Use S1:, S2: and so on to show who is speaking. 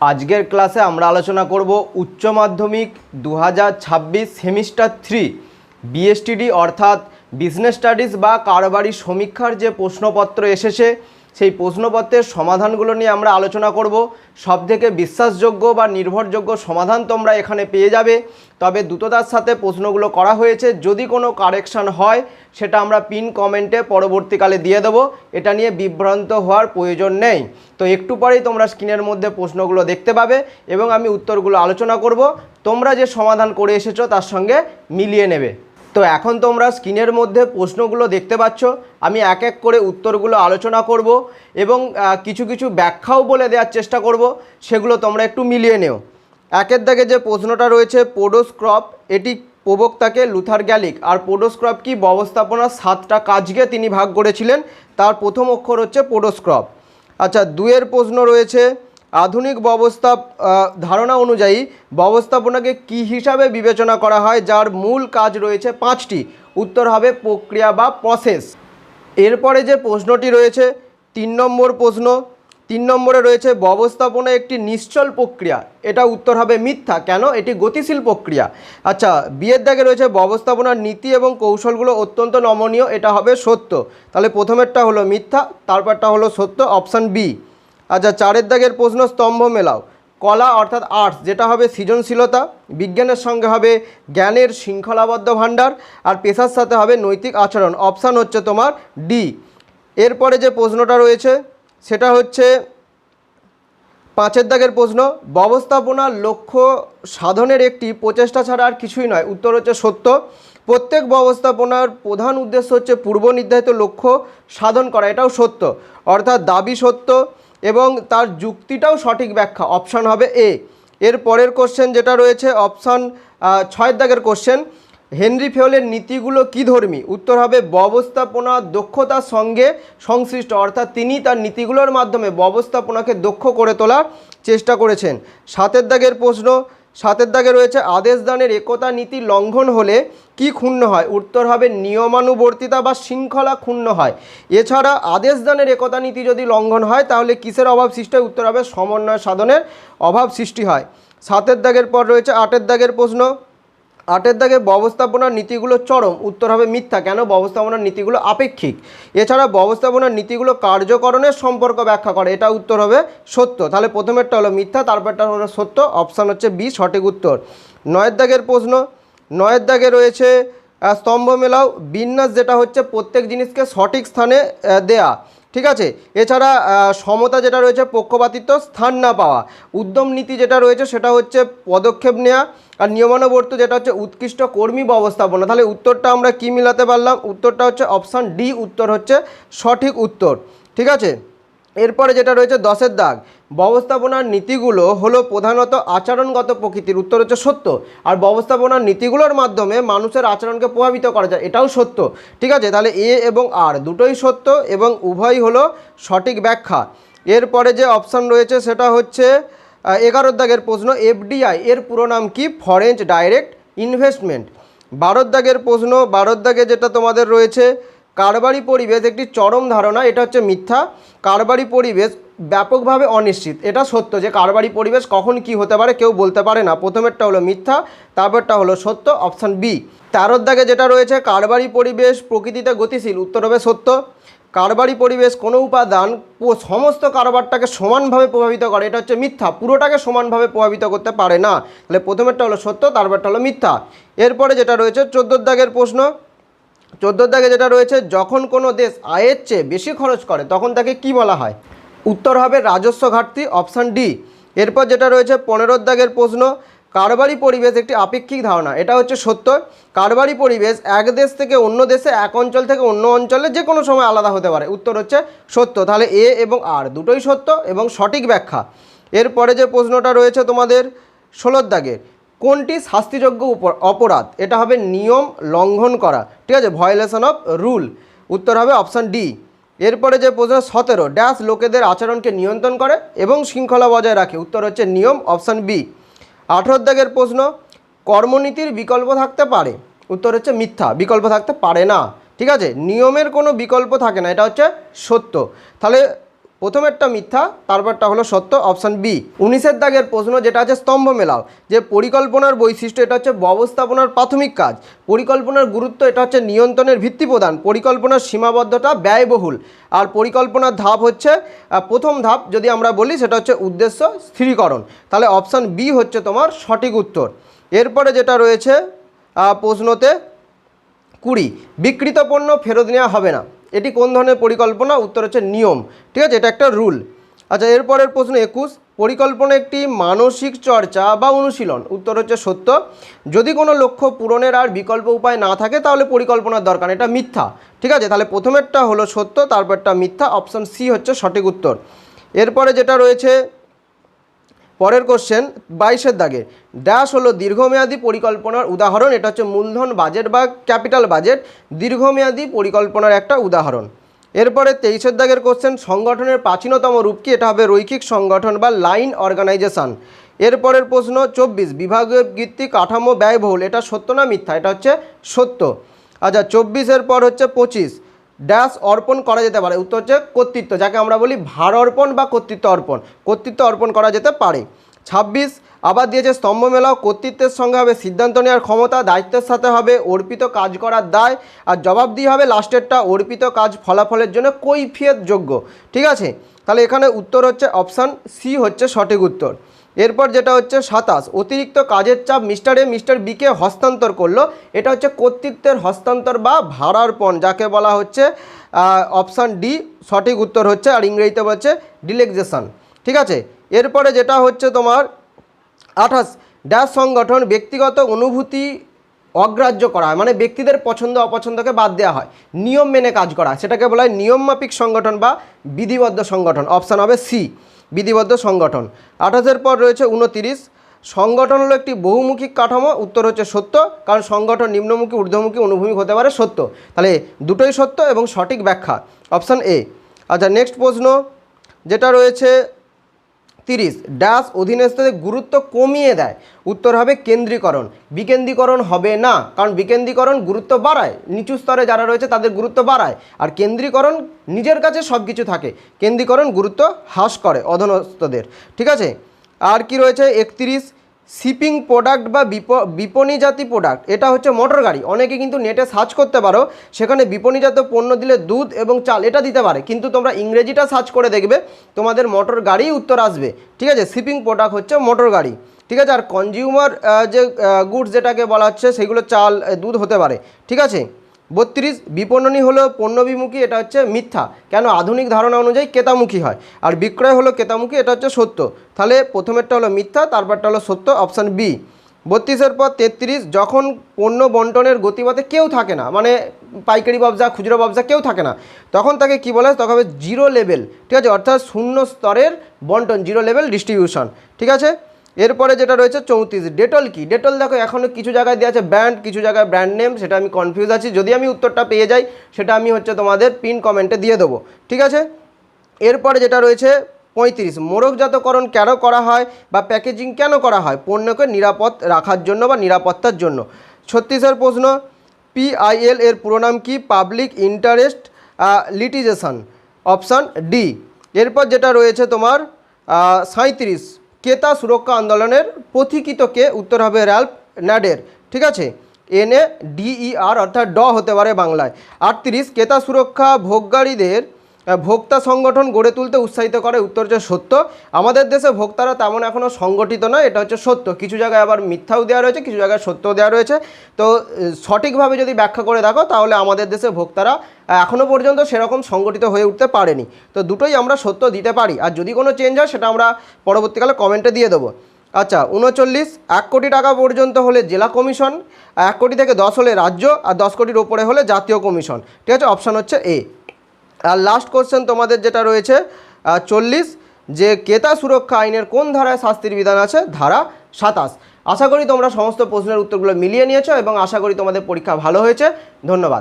S1: আজকের ক্লাসে আমরা আলোচনা করব উচ্চ মাধ্যমিক দু হাজার ছাব্বিশ সেমিস্টার থ্রি বিএসটিডি অর্থাৎ বিজনেস স্টাডিজ বা কারবারি সমীক্ষার যে প্রশ্নপত্র এসেছে সেই প্রশ্নপত্রের সমাধানগুলো নিয়ে আমরা আলোচনা করব। সবথেকে বিশ্বাসযোগ্য বা নির্ভরযোগ্য সমাধান তোমরা এখানে পেয়ে যাবে। তবে দ্রুততার সাথে প্রশ্নগুলো করা হয়েছে। যদি কোনো কারেকশান হয়, সেটা আমরা পিন কমেন্টে পরবর্তীকালে দিয়ে দেবো। এটা নিয়ে বিভ্রান্ত হওয়ার প্রয়োজন নেই। তো একটু পরেই তোমরা স্ক্রিনের মধ্যে প্রশ্নগুলো দেখতে পাবে এবং আমি উত্তরগুলো আলোচনা করব। তোমরা যে সমাধান করে এসেছ, তার সঙ্গে মিলিয়ে নেবে। তো এখন তোমরা স্ক্রিনের মধ্যে প্রশ্নগুলো দেখতে পাচ্ছ। আমি এক এক করে উত্তরগুলো আলোচনা করব এবং কিছু কিছু ব্যাখ্যাও বলে দেওয়ার চেষ্টা করব। সেগুলো তোমরা একটু মিলিয়ে নেও। একের দাগে যে প্রশ্নটা রয়েছে, পোডোস্ক্রপ, এটি প্রবক্তাকে লুথার গ্যালিক। আর পোডোস্ক্রপ কি ব্যবস্থাপনার সাতটা কাজকে তিনি ভাগ করেছিলেন। তার প্রথম অক্ষর হচ্ছে পোডোস্ক্রপ। আচ্ছা দুয়ের প্রশ্ন রয়েছে আধুনিক ব্যবস্থা ধারণা অনুযায়ী ব্যবস্থাপনাকে কি হিসাবে বিবেচনা করা হয়, যার মূল কাজ রয়েছে পাঁচটি। উত্তর হবে প্রক্রিয়া বা প্রসেস এরপরে যে প্রশ্নটি রয়েছে, তিন নম্বর প্রশ্ন, তিন নম্বরে রয়েছে ব্যবস্থাপনা একটি নিশ্চল প্রক্রিয়া। এটা উত্তর হবে মিথ্যা। কেন? এটি গতিশীল প্রক্রিয়া। আচ্ছা বিয়ের দাগে রয়েছে ব্যবস্থাপনার নীতি এবং কৌশলগুলো অত্যন্ত নমনীয়, এটা হবে সত্য। তাহলে প্রথমেরটা হলো মিথ্যা, তারপরটা হলো সত্য অপশান বি আচ্ছা চারের দাগের প্রশ্ন স্তম্ভ মেলাও। কলা অর্থাৎ আর্টস, যেটা হবে সৃজনশীলতা, বিজ্ঞানের সঙ্গে হবে জ্ঞানের শৃঙ্খলাবদ্ধ ভাণ্ডার, আর পেশার সাথে হবে নৈতিক আচরণ। অপশান হচ্ছে তোমার ডি। এরপরে যে প্রশ্নটা রয়েছে, সেটা হচ্ছে পাঁচের দাগের প্রশ্ন ব্যবস্থাপনার লক্ষ্য সাধনের একটি প্রচেষ্টা ছাড়া আর কিছুই নয়। উত্তর হচ্ছে সত্য। প্রত্যেক ব্যবস্থাপনার প্রধান উদ্দেশ্য হচ্ছে পূর্ব নির্ধারিত লক্ষ্য সাধন করা, এটাও সত্য। অর্থাৎ দাবি সত্য এবং তার যুক্তিটাও সঠিক ব্যাখ্যা। অপশান হবে এ এর পরের কোশ্চেন যেটা রয়েছে অপশান ছয় ছয়ের দাগের কোশ্চেন হেনরি ফেওলের নীতিগুলো কী ধর্মী? উত্তর হবে ব্যবস্থাপনা দক্ষতার সঙ্গে সংশ্লিষ্ট, অর্থাৎ তিনি তার নীতিগুলোর মাধ্যমে ব্যবস্থাপনাকে দক্ষ করে তোলার চেষ্টা করেছেন। সাতের দাগের প্রশ্ন সাতের দাগে রয়েছে আদেশ দানের একতা নীতি লঙ্ঘন হলে কি ক্ষুণ্ণ হয়? উত্তর হবে নিয়মানুবর্তিতা বা শৃঙ্খলা ক্ষুণ্ণ হয়। এছাড়া আদেশ দানের একতা নীতি যদি লঙ্ঘন হয়, তাহলে কিসের অভাব সৃষ্টি হয়? উত্তর হবে সমন্বয় সাধনের অভাব সৃষ্টি হয়। সাতের দাগের পর রয়েছে আটের দাগের প্রশ্ন। আটের দাগে ব্যবস্থাপনার নীতিগুলো চরম, উত্তর হবে মিথ্যা। কেন ব্যবস্থাপনার নীতিগুলো আপেক্ষিক? এছাড়া ব্যবস্থাপনার নীতিগুলো কার্যকরণের সম্পর্ক ব্যাখ্যা করে, এটা উত্তর হবে সত্য। তাহলে প্রথমেরটা হলো মিথ্যা, তারপরটা হলো সত্য, অপশান হচ্ছে বি, সঠিক উত্তর। নয়ের দাগের প্রশ্ন, নয়ের দাগে রয়েছে স্তম্ভ মেলাও, বিন্যাস যেটা হচ্ছে প্রত্যেক জিনিসকে সঠিক স্থানে দেয়া। ঠিক আছে? এছাড়া সমতা যেটা রয়েছে, পক্ষপাতিত্ব, স্থান না পাওয়া। উদ্যম নীতি যেটা রয়েছে, সেটা হচ্ছে পদক্ষেপ নেওয়া আর নিয়মানুবর্ত যেটা হচ্ছে উৎকৃষ্ট কর্মী ব্যবস্থাপনা। তাহলে উত্তরটা আমরা কি মিলাতে পারলাম? উত্তরটা হচ্ছে অপশান ডি উত্তর হচ্ছে সঠিক উত্তর। ঠিক আছে? এরপরে যেটা রয়েছে দশের দাগ। ব্যবস্থাপনার নীতিগুলো হলো প্রধানত আচরণগত প্রকৃতির, উত্তর হচ্ছে সত্য। আর ব্যবস্থাপনার নীতিগুলোর মাধ্যমে মানুষের আচরণকে প্রভাবিত করা যায়, এটাও সত্য। ঠিক আছে? তাহলে এ এবং আর দুটোই সত্য এবং উভয়ই হলো সঠিক ব্যাখ্যা। এরপরে যে অপশান রয়েছে সেটা হচ্ছে এগারোর দাগের প্রশ্ন, এফডিআই এর পুরো নাম কি? Foreign direct investment. বারোর দাগের প্রশ্ন, বারোর দাগে যেটা তোমাদের রয়েছে কারবারি পরিবেশ একটি চরম ধারণা, এটা হচ্ছে মিথ্যা। কারবারি পরিবেশ ব্যাপকভাবে অনিশ্চিত। এটা সত্য যে কারবারি পরিবেশ কখন কি হতে পারে কেউ বলতে পারে না। প্রথমেরটা হলো মিথ্যা, তারপরটা হলো সত্য, অপশান বি। তেরোর দাগে যেটা রয়েছে, কারবারি পরিবেশ প্রকৃতিতে গতিশীল, উত্তর হবে সত্য। কারবারি পরিবেশ কোনো উপাদান সমস্ত কারবারটাকে সমানভাবে প্রভাবিত করে, এটা হচ্ছে মিথ্যা। পুরোটাকে সমানভাবে প্রভাবিত করতে পারে না। তাহলে প্রথমেরটা হলো সত্য, তারপরটা হলো মিথ্যা। এরপরে যেটা রয়েছে, চোদ্দোর দাগের প্রশ্ন। চোদ্দোর দাগে যেটা রয়েছে, যখন কোনো দেশ আয়ের চেয়ে বেশি খরচ করে, তখন তাকে কি বলা হয়? উত্তর হবে রাজস্ব ঘাটতি, অপশান ডি। এরপর যেটা রয়েছে পনেরোর দাগের প্রশ্ন, কারবারি পরিবেশ একটি আপেক্ষিক ধারণা। এটা হচ্ছে সত্য। কারবারি পরিবেশ এক দেশ থেকে অন্য দেশে, এক অঞ্চল থেকে অন্য অঞ্চলে যে কোনো সময় আলাদা হতে পারে। উত্তর হচ্ছে সত্য। তাহলে এ এবং আর দুটোই সত্য এবং সঠিক ব্যাখ্যা। এরপরে যে প্রশ্নটা রয়েছে তোমাদের ষোলোর দাগের কোনটি শাস্তিযোগ্য অপরাধ? এটা হবে নিয়ম লঙ্ঘন করা। ঠিক আছে? ভয়োলেশন অফ রুল উত্তর হবে অপশান ডি এরপরে যে প্রশ্ন, সতেরো। ড্যাশ লোকেদের আচরণকে নিয়ন্ত্রণ করে এবং শৃঙ্খলা বজায় রাখে। উত্তর হচ্ছে নিয়ম অপশান বি আঠেরো দাগের প্রশ্ন, কর্মনীতির বিকল্প থাকতে পারে? উত্তর হচ্ছে মিথ্যা। বিকল্প থাকতে পারে না। ঠিক আছে? নিয়মের কোনো বিকল্প থাকে না। এটা হচ্ছে সত্য। তাহলে প্রথমেরটা মিথ্যা, তারপরটা হলো সত্য অপশান বি উনিশের দাগের প্রশ্ন যেটা আছে স্তম্ভ মেলাও, যে পরিকল্পনার বৈশিষ্ট্য এটা হচ্ছে ব্যবস্থাপনার প্রাথমিক কাজ, পরিকল্পনার গুরুত্ব এটা হচ্ছে নিয়ন্ত্রণের ভিত্তি প্রদান পরিকল্পনার সীমাবদ্ধতা ব্যয়বহুল। আর পরিকল্পনার ধাপ হচ্ছে প্রথম ধাপ যদি আমরা বলি সেটা হচ্ছে উদ্দেশ্য স্থিরীকরণ। তাহলে অপশান বি হচ্ছে তোমার সঠিক উত্তর। এরপরে যেটা রয়েছে প্রশ্নতে কুড়ি, বিকৃত পণ্য ফেরত নেওয়া হবে না। এটি কোন ধরনের পরিকল্পনা? উত্তর হচ্ছে নিয়ম। ঠিক আছে? এটা একটা রুল। আচ্ছা এরপরের প্রশ্ন একুশ। পরিকল্পনা একটি মানসিক চর্চা বা অনুশীলন। উত্তর হচ্ছে সত্য। যদি কোনো লক্ষ্য পূরণের আর বিকল্প উপায় না থাকে, তাহলে পরিকল্পনার দরকার এটা মিথ্যা। ঠিক আছে? তাহলে প্রথমেরটা হলো সত্য, তারপরটা মিথ্যা। অপশান সি হচ্ছে সঠিক উত্তর। এরপরে যেটা রয়েছে পরের কোশ্চেন বাইশের দাগে। ড্যাশ হলো দীর্ঘমেয়াদী পরিকল্পনার উদাহরণ, এটা হচ্ছে মূলধন বাজেট বা ক্যাপিটাল বাজেট দীর্ঘমেয়াদী পরিকল্পনার একটা উদাহরণ। এরপরে তেইশের দাগের কোশ্চেন সংগঠনের প্রাচীনতম রূপ কি? এটা হবে রৈখিক সংগঠন বা লাইন অর্গানাইজেশন এরপরের প্রশ্ন, চব্বিশ, বিভাগীয় ভিত্তিক কাঠামো ব্যয়বহুল, এটা সত্য না মিথ্যা? এটা হচ্ছে সত্য। আচ্ছা চব্বিশের পর হচ্ছে পঁচিশ। ড্যাশ অর্পণ করা যেতে পারে। উত্তর হচ্ছে কর্তৃত্ব, যাকে আমরা বলি ভার অর্পণ বা কর্তৃত্ব অর্পণ। কর্তৃত্ব অর্পণ করা যেতে পারে। ছাব্বিশ, আবার দিয়েছে স্তম্ভ মেলাও। কর্তৃত্বের সঙ্গে হবে সিদ্ধান্ত নেওয়ার ক্ষমতা, দায়িত্বের সাথে হবে অর্পিত কাজ করার দায়, আর জবাব দিয়ে হবে লাস্টেরটা অর্পিত কাজ ফলাফলের জন্য কৈফিয়ত যোগ্য ঠিক আছে? তাহলে এখানে উত্তর হচ্ছে অপশান সি হচ্ছে সঠিক উত্তর। এরপর যেটা হচ্ছে সাতাশ। অতিরিক্ত কাজের চাপ মিস্টার এ মিস্টার বিকে হস্তান্তর করল। এটা হচ্ছে কর্তৃত্বের হস্তান্তর বা ভাড়ারপণ যাকে বলা হচ্ছে অপশান ডি সঠিক উত্তর হচ্ছে আর ইংরেজিতে বলছে ডিলেকজেশন ঠিক আছে? এরপরে যেটা হচ্ছে তোমার আঠাশ। ড্যাশ সংগঠন ব্যক্তিগত অনুভূতি অগ্রাহ্য করা হয়। মানে ব্যক্তিদের পছন্দ, অপছন্দকে বাদ দেওয়া হয়। নিয়ম মেনে কাজ করা। সেটাকে বলা হয় নিয়মমাফিক সংগঠন বা বিধিবদ্ধ সংগঠন। অপশান হবে সি, বিধিবদ্ধ সংগঠন। আঠাশের পর রয়েছে উনতিরিশ সংগঠন হলো একটি বহুমুখী কাঠামো, উত্তর হচ্ছে সত্য, কারণ সংগঠন নিম্নমুখী, ঊর্ধ্বমুখী, অনুভূমিক হতে পারে সত্য। তাহলে দুটোই সত্য এবং সঠিক ব্যাখ্যা। Option A. আচ্ছা নেক্সট প্রশ্ন, যেটা রয়েছে তিরিশ। ড্যাশ অধীনস্থদের গুরুত্ব কমিয়ে দেয়। উত্তর হবে কেন্দ্রীকরণ। বিকেন্দ্রীকরণ হবে না, কারণ বিকেন্দ্রীকরণ গুরুত্ব বাড়ায়। নিচু স্তরে যারা রয়েছে তাদের গুরুত্ব বাড়ায়। আর কেন্দ্রীকরণ নিজের কাছে সব কিছু থাকে। কেন্দ্রীকরণ গুরুত্ব হ্রাস করে অধনস্থদের। ঠিক আছে? আর কি রয়েছে? একত্রিশ। শিপিং প্রোডাক্ট বা বিপ- বিপণীজাতি প্রোডাক্ট, এটা হচ্ছে মোটর গাড়ি। অনেকে কিন্তু নেটে সার্চ করতে পারো, সেখানে বিপণীজাত পণ্য দিলে দুধ এবং চাল, এটা দিতে পারে। কিন্তু তোমরা ইংরেজিটা সার্চ করে দেখবে, তোমাদের মোটর গাড়ি উত্তর আসবে। ঠিক আছে? শিপিং প্রোডাক্ট হচ্ছে মোটর গাড়ি। ঠিক আছে? আর কনজিউমার যে গুডস যেটাকে বলা হচ্ছে, সেগুলো চাল দুধ হতে পারে। ঠিক আছে? বত্রিশ, বিপণনী হলো পণ্যবিমুখী, এটা হচ্ছে মিথ্যা। কেন? আধুনিক ধারণা অনুযায়ী কেতামুখী হয়। আর বিক্রয় হলো কেতামুখী এটা হচ্ছে সত্য। তাহলে প্রথমেরটা হলো মিথ্যা, তারপরটা হলো সত্য, অপশান বি। বত্রিশের পর তেত্রিশ, যখন পণ্য বন্টনের গতিপথে কেউ থাকে না মানে পাইকারি ব্যবসা, খুচরো ব্যবসা কেউ থাকে না, তখন তাকে কি বলা হয়? তখন হবে জিরো লেভেল। ঠিক আছে? অর্থাৎ শূন্য স্তরের বন্টন, জিরো লেভেল ডিস্ট্রিবিউশন। ঠিক আছে? এরপরে যেটা রয়েছে চৌত্রিশ। ডেটল কি? ডেটল দেখো এখনও কিছু জায়গায় দেওয়া আছে ব্র্যান্ড কিছু জায়গায় ব্র্যান্ড নেম সেটা আমি কনফিউজ আছি। যদি আমি উত্তরটা পেয়ে যাই, সেটা আমি হচ্ছে তোমাদের পিন কমেন্টে দিয়ে দেবো। ঠিক আছে? এরপরে যেটা রয়েছে পঁয়ত্রিশ। মোরগজাতকরণ কেন করা হয় বা প্যাকেজিং কেন করা হয়? পণ্যকে নিরাপদ রাখার জন্য বা নিরাপত্তার জন্য। ছত্রিশের প্রশ্ন পিআইএল এর পুরো নাম কি? Public interest litigation option D এরপর যেটা রয়েছে তোমার সাঁত্রিশ ক্রেতা সুরক্ষা আন্দোলনের পথিকৃতকে উত্তর হবে র্যাল্প ন্যাডের ঠিক আছে? এন এ ডিইআর অর্থাৎ ড হতে পারে বাংলায়। আটত্রিশ ক্রেতা সুরক্ষা ভোগগাড়িদের আহ, ভোক্তা সংগঠন গড়ে তুলতে উৎসাহিত করে, উত্তর হচ্ছে সত্য। আমাদের দেশে ভোক্তারা তেমন এখনও সংগঠিত নয়, এটা হচ্ছে সত্য। কিছু জায়গায় আবার মিথ্যাও দেওয়া রয়েছে, কিছু জায়গায় সত্যও দেওয়া রয়েছে। তো সঠিকভাবে যদি ব্যাখ্যা করে দেখো, তাহলে আমাদের দেশে ভোক্তারা এখনও পর্যন্ত সেরকম সংগঠিত হয়ে উঠতে পারেনি। তো, দুটোই আমরা সত্য দিতে পারি। আর যদি কোনো চেঞ্জ হয়, সেটা আমরা পরবর্তীকালে কমেন্টে দিয়ে দেবো। আচ্ছা উনচল্লিশ, এক কোটি টাকা পর্যন্ত হলে জেলা কমিশন, এক কোটি থেকে দশ হলে রাজ্য, আর দশ কোটির ওপরে হলে জাতীয় কমিশন। ঠিক আছে অপশান হচ্ছে এ আর লাস্ট কোশ্চেন তোমাদের যেটা রয়েছে চল্লিশ, যে ক্রেতা সুরক্ষা আইনের কোন ধারায় শাস্তির বিধান আছে? ধারা সাতাশ। আশা করি তোমরা সমস্ত প্রশ্নের উত্তরগুলো মিলিয়ে নিয়েছো এবং আশা করি তোমাদের পরীক্ষা ভালো হয়েছে। ধন্যবাদ।